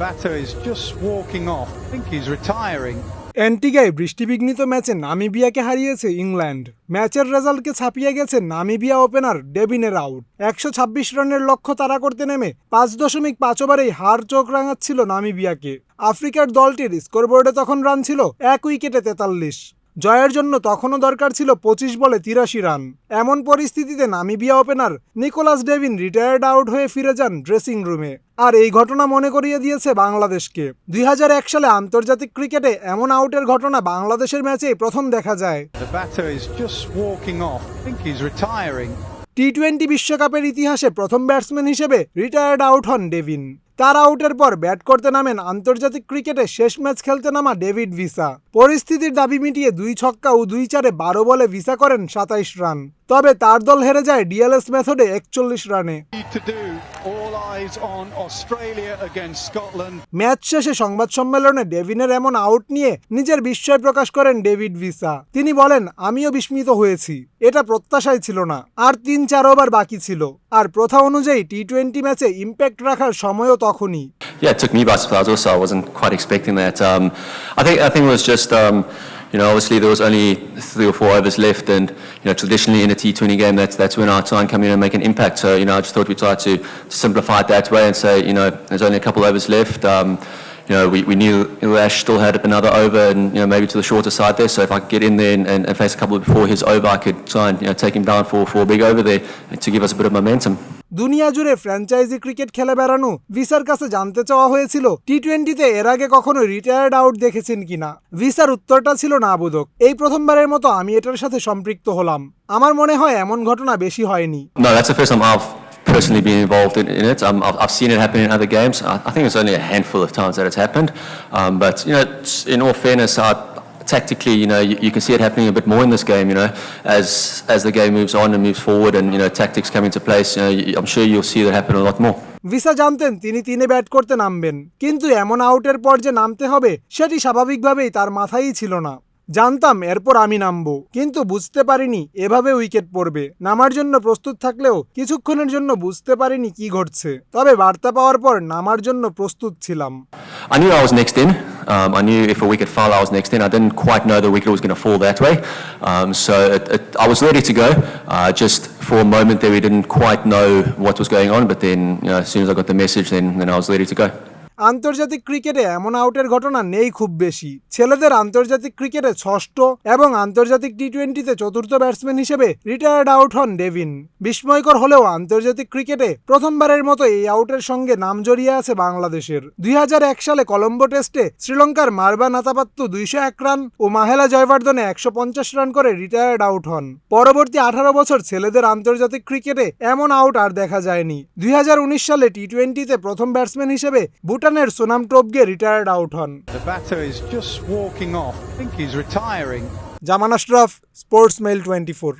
batter is just walking off. I think he's retiring. অ্যান্টিগায় বৃষ্টিবিঘ্নিত ম্যাচে নামিবিয়াকে হারিয়েছে England. ম্যাচের রেজাল্টকে ছাপিয়ে গেছে নামিবিয়া ওপেনার ডেভিনের আউট একশো ছাব্বিশ রানের লক্ষ্য তাড়া করতে নেমে পাঁচ দশমিক পাঁচ ওভারেই হার চোখ রাঙাচ্ছিল নামিবিয়াকে। আফ্রিকার দলটির স্কোরবোর্ডে তখন রান ছিল এক উইকেটে তেতাল্লিশ। জয়ের জন্য তখনও দরকার ছিল পঁচিশ বলে তিরাশি রান। এমন পরিস্থিতিতে Namibia opener Nicholas Devin retired out হয়ে ফিরে যান ড্রেসিং রুমে। আর এই ঘটনা মনে করিয়ে দিয়েছে বাংলাদেশকে। দুই হাজার এক সালে আন্তর্জাতিক ক্রিকেটে এমন আউটের ঘটনা বাংলাদেশের ম্যাচেই প্রথম দেখা যায়. টি টোয়েন্টি বিশ্বকাপের ইতিহাসে প্রথম ব্যাটসম্যান হিসেবে রিটায়ার্ড আউট হন ডেভিন। তার আউটের পর ব্যাট করতে নামেন আন্তর্জাতিক ক্রিকেটে শেষ ম্যাচ খেলতে নামা ডেভিড ভিসা। পরিস্থিতির দাবি মিটিয়ে দুই ছক্কা ও দুই চারে বারো বলে ভিসা করেন সাতাইশ রান। তবে তার দল হেরে যায় ডিএলএস মেথডে একচল্লিশ রানে। ম্যাচ শেষে সংবাদ সম্মেলনে ডেভিনের এমন আউট নিয়ে নিজের বিস্ময় প্রকাশ করেন ডেভিড ভিসা। তিনি বলেন আমিও বিস্মিত হয়েছি। এটা প্রত্যাশাই ছিল না। আর তিন চার ওভার বাকি ছিল। আর প্রথা অনুযায়ী টি টোয়েন্টি ম্যাচে ইম্প্যাক্ট রাখার সময়ও তখনই। Yeah, it took me by surprise also. I wasn't quite expecting that. Um, I think I think it was just um, you know obviously there was only three or four overs left, and you know traditionally in a T20 game that's that's when try and come in and make an impact. So you know I just thought we tried to, to simplify it that way and say you know there's only a couple overs left. Um, you know, we, we knew Ilash still had another over and, you know, maybe to the shorter side there. So if I could get in there and, and, and face a couple before his over, I could try and, you know, take him down for, for a big over there to give us a bit of momentum. দুনিয়া জুড়ে franchise cricket খেলে বেড়ানো ভিসার কাছে জানতে চাওয়া হয়েছিল টি টোয়েন্টিতে এর আগে কখনো রিটায়ার্ড আউট দেখেছেন কিনা ভিসার উত্তরটা ছিল না বোধক এই প্রথমবারের মতো আমি এটার সাথে সম্পৃক্ত হলাম আমার মনে হয় এমন ঘটনা বেশি হয়নি personally been involved in, in it. Um, I've, I've seen it happen in other games. I, I think it's only a handful of times that it's happened. Um, but, you know, in all fairness, I, tactically, you know, you, you can see it happening a bit more in this game, you know, as, as the game moves on and moves forward and, you know, tactics come into place, you know, you, I'm sure you'll see that happen a lot more. Wiese জানতেন তিনি তিনে bat করতে নামবেন কিন্তু এমন আউটের পর যে নামতে হবে সেটি স্বাভাবিকভাবেই তার মাথায়ই ছিল না জানতাম এরপর আমি নামবো কিন্তু বুঝতে পারিনি এভাবে উইকেট পড়বে নামার জন্য প্রস্তুত থাকলেও কিছুক্ষণের জন্য বুঝতে পারিনি কি ঘটছে তবে বার্তা পাওয়ার পর নামার জন্য প্রস্তুত ছিলাম I knew I was next in. Um, I knew if a wicket fell, I was next in. I didn't quite know the wicket was going to fall that way. Um, so it, it, I was ready to go. Uh, just for a moment there, we didn't quite know what was going on. But then, you know, as soon as I got the message, then, then I was ready to go. আন্তর্জাতিক ক্রিকেটে এমন আউটের ঘটনা নেই খুব বেশি। ছেলেদের আন্তর্জাতিক ক্রিকেটে ষষ্ঠ এবং আন্তর্জাতিক টি টোয়েন্টিতে চতুর্থ ব্যাটসম্যান হিসেবে রিটায়ার্ড আউট হন ডেভিন। বিস্ময়কর হলেও আন্তর্জাতিক ক্রিকেটে প্রথমবারের মতো এই আউটের সঙ্গে নাম জড়িয়ে আছে বাংলাদেশের। দুই হাজার এক সালে কলম্বো টেস্টে শ্রীলঙ্কার মারবা নাতাপাত্তু দুইশো এক রান ও মাহেলা জয়বর্ধনে একশো পঞ্চাশ রান করে রিটায়ার্ড আউট হন। পরবর্তী আঠারো বছর ছেলেদের আন্তর্জাতিক ক্রিকেটে এমন আউট আর দেখা যায়নি। দুই হাজার উনিশ সালে টি টোয়েন্টিতে প্রথম ব্যাটসম্যান হিসেবে ভুটানের সোনাম টোপগে রিটায়ার্ড আউট হন The batter is just walking off. I think he's retiring. Zaman Ashraf sports mail twenty four.